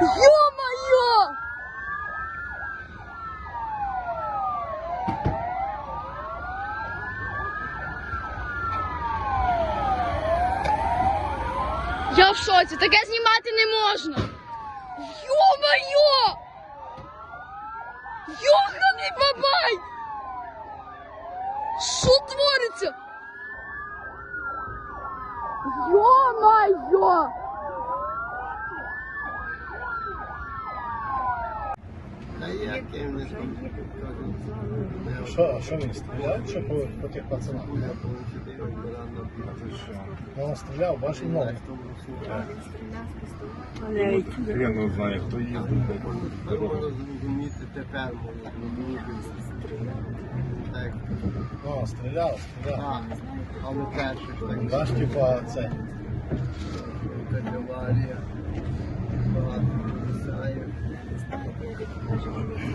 Ё-моё! Я в шоці, таке снимать не можно. Ё-моё! Йоханий бабай! Что творится? Ё-моё! Та як я не знаю. Що, а що він стріляв? Що по, по тих пацанах? Я получив рано Ну, він стріляв, бачив ноги. Я не знаю, хто їздив. Ви можна зрозуміти тепер можна зрозуміти. Так, Ну, стріляв, стріляв. так. Але перших так Бачиш, типа, це. категорія.